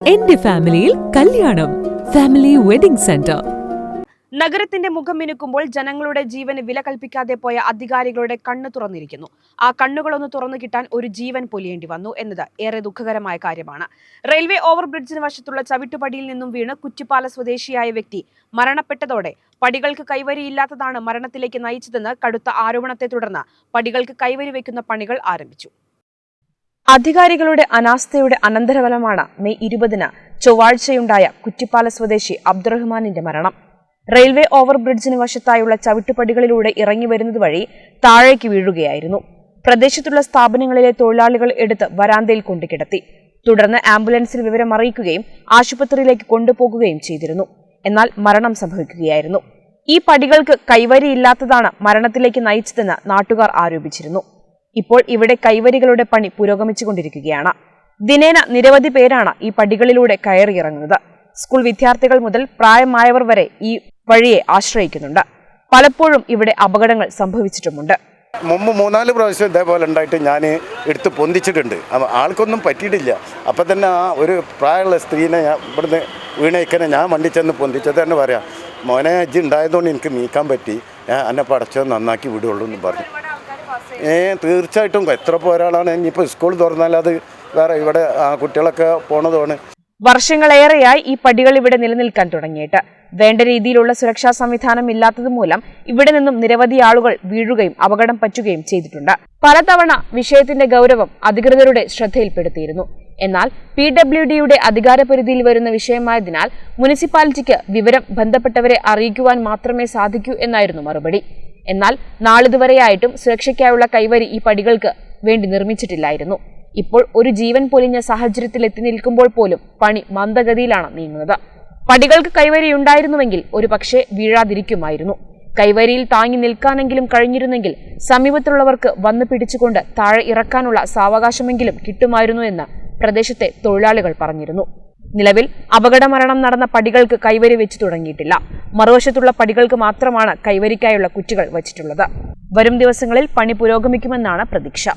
എന്റെ ഫാമിലിയിൽ കല്യാണം. Family wedding centre. നഗരത്തിന്റെ മുഖം മിനുക്കുമ്പോൾ ജനങ്ങളുടെ ജീവന് വില കൽപ്പിക്കാതെ പോയ അധികാരികളുടെ കണ്ണ് തുറന്നിരിക്കുന്നു. ആ കണ്ണുകളൊന്ന് തുറന്നു കിട്ടാൻ ഒരു ജീവൻ പൊലിയേണ്ടി വന്നു എന്നത് ഏറെ ദുഃഖകരമായ കാര്യമാണ്. റെയിൽവേ ഓവർബ്രിഡ്ജിന് വശത്തുള്ള ചവിട്ടുപടിയിൽ നിന്നും വീണ് കുറ്റിപ്പാല സ്വദേശിയായ വ്യക്തി മരണപ്പെട്ടതോടെ പടികൾക്ക് കൈവരിയില്ലാത്തതാണ് മരണത്തിലേക്ക് നയിച്ചതെന്ന് കടുത്ത ആരോപണത്തെ തുടർന്ന് പടികൾക്ക് കൈവരി വയ്ക്കുന്ന പണികൾ ആരംഭിച്ചു. അധികാരികളുടെ അനാസ്ഥയുടെ അനന്തരഫലമാണ് മെയ് ഇരുപതിന് ചൊവ്വാഴ്ചയുണ്ടായ കുറ്റിപ്പാല സ്വദേശി അബ്ദുറഹ്മാനിന്റെ മരണം. റെയിൽവേ ഓവർബ്രിഡ്ജിന് വശത്തായുള്ള ചവിട്ടുപടികളിലൂടെ ഇറങ്ങി വരുന്നത് വഴി താഴേക്ക് വീഴുകയായിരുന്നു. പ്രദേശത്തുള്ള സ്ഥാപനങ്ങളിലെ തൊഴിലാളികൾ എടുത്ത് വരാന്തയിൽ കൊണ്ടുകിടത്തി തുടർന്ന് ആംബുലൻസിൽ വിവരം അറിയിക്കുകയും ആശുപത്രിയിലേക്ക് കൊണ്ടുപോകുകയും ചെയ്തിരുന്നു. എന്നാൽ മരണം സംഭവിക്കുകയായിരുന്നു. ഈ പടികൾക്ക് കൈവരിയില്ലാത്തതാണ് മരണത്തിലേക്ക് നയിച്ചതെന്ന് നാട്ടുകാർ ആരോപിച്ചിരുന്നു. ഇപ്പോൾ ഇവിടെ കൈവരികളുടെ പണി പുരോഗമിച്ചുകൊണ്ടിരിക്കുകയാണ്. ദിനേന നിരവധി പേരാണ് ഈ പടികളിലൂടെ കയറിയിറങ്ങുന്നത്. സ്കൂൾ വിദ്യാർത്ഥികൾ മുതൽ പ്രായമായവർ വരെ ഈ വഴിയെ ആശ്രയിക്കുന്നുണ്ട്. പലപ്പോഴും ഇവിടെ അപകടങ്ങൾ സംഭവിച്ചിട്ടുമുണ്ട്. മുമ്പ് മൂന്നാൽ പ്രാവശ്യം ഇതേപോലെ ഉണ്ടായിട്ട് ഞാൻ എടുത്ത് പൊന്തിച്ചിട്ടുണ്ട്. ആൾക്കൊന്നും പറ്റിയിട്ടില്ല. അപ്പം തന്നെ ആ ഒരു പ്രായമുള്ള സ്ത്രീനെ ഞാൻ ഇവിടുന്ന് വീണേക്കനെ ഞാൻ വണ്ടി ചെന്ന് പൊന്തിച്ചത് തന്നെ പറയാം. മോനെ അജ്ജി ഉണ്ടായതുകൊണ്ട് എനിക്ക് നീക്കാൻ പറ്റി. എന്നെ പടച്ചോ നന്നാക്കി വിടുള്ളൂ എന്ന് പറഞ്ഞു. ഏ തീർച്ചയായിട്ടും. എത്ര പോരാളാണ്. ഇനിയിപ്പോൾ സ്കൂൾ തുറന്നാൽ അത് വേറെ ഇവിടെ ആ കുട്ടികളൊക്കെ പോണതാണ്. വർഷങ്ങളേറെയായി ഈ പടികൾ ഇവിടെ നിലനിൽക്കാൻ തുടങ്ങിയിട്ട്. വേണ്ട രീതിയിലുള്ള സുരക്ഷാ സംവിധാനം ഇല്ലാത്തത് മൂലം ഇവിടെ നിന്നും നിരവധി ആളുകൾ വീഴുകയും അപകടം പറ്റുകയും ചെയ്തിട്ടുണ്ട്. പലതവണ വിഷയത്തിന്റെ ഗൗരവം അധികൃതരുടെ ശ്രദ്ധയിൽപ്പെടുത്തിയിരുന്നു. എന്നാൽ പി ഡബ്ല്യു ഡിയുടെ അധികാരപരിധിയിൽ വരുന്ന വിഷയമായതിനാൽ മുനിസിപ്പാലിറ്റിക്ക് വിവരം ബന്ധപ്പെട്ടവരെ അറിയിക്കുവാൻ മാത്രമേ സാധിക്കൂ എന്നായിരുന്നു മറുപടി. എന്നാൽ നാളിതുവരെയായിട്ടും സുരക്ഷയ്ക്കായുള്ള കൈവരി ഈ പടികൾക്ക് വേണ്ടി നിർമ്മിച്ചിട്ടില്ലായിരുന്നു. ഇപ്പോൾ ഒരു ജീവൻ പൊലിഞ്ഞ സാഹചര്യത്തിൽ എത്തി നിൽക്കുമ്പോൾ പോലും പണി മന്ദഗതിയിലാണ് നീങ്ങുന്നത്. പടികൾക്ക് കൈവരി ഉണ്ടായിരുന്നുവെങ്കിൽ ഒരു പക്ഷേ വീഴാതിരിക്കുമായിരുന്നു. കൈവരിയിൽ താങ്ങി നിൽക്കാനെങ്കിലും കഴിഞ്ഞിരുന്നെങ്കിൽ സമീപത്തുള്ളവർക്ക് വന്നു പിടിച്ചുകൊണ്ട് താഴെ ഇറക്കാനുള്ള സാവകാശമെങ്കിലും കിട്ടുമായിരുന്നു എന്ന് പ്രദേശത്തെ തൊഴിലാളികൾ പറഞ്ഞിരുന്നു. നിലവിൽ അപകടമരണം നടന്ന പടികൾക്ക് കൈവരി വെച്ച് തുടങ്ങിയിട്ടില്ല. മറുവശത്തുള്ള പടികൾക്ക് മാത്രമാണ് കൈവരിക്കായുള്ള കുറ്റികൾ വച്ചിട്ടുള്ളത്. വരും ദിവസങ്ങളിൽ പണി പുരോഗമിക്കുമെന്നാണ് പ്രതീക്ഷ.